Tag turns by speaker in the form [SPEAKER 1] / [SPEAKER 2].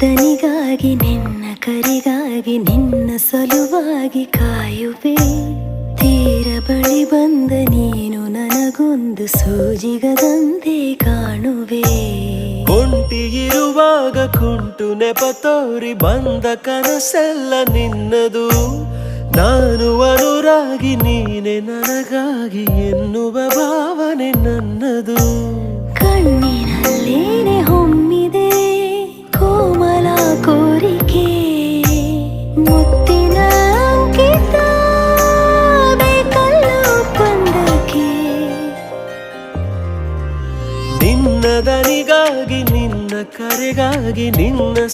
[SPEAKER 1] ದನಿಗಾಗಿ ನಿನ್ನ ಕರಿಗಾಗಿ, ನಿನ್ನ ಸಲುವಾಗಿ ಕಾಯುವೆ. ತೀರ ಬಳಿ ಬಂದ ನೀನು ನನಗೊಂದು ಸೂಜಿಗದಂತೆ ಕಾಣುವೆ.
[SPEAKER 2] ಇರುವಾಗ ಕುಂಟು ನೆಪ ತೋರಿ ಬಂದ ಕನಸೆಲ್ಲ ನಿನ್ನದು. ನಾನು ಅನುರಾಗಿ, ನೀನೆ ನನಗಾಗಿ ಎನ್ನುವ ಭಾವನೆ
[SPEAKER 1] ಕೋರಿಕೆ ಮುತ್ತಿನ ಅಂಕಿತ ಬೇಕಲ್ಲ
[SPEAKER 2] ದನಿಗಾಗಿ ನಿನ್ನ ಕರೆಗಾಗಿ ನಿನ್ನ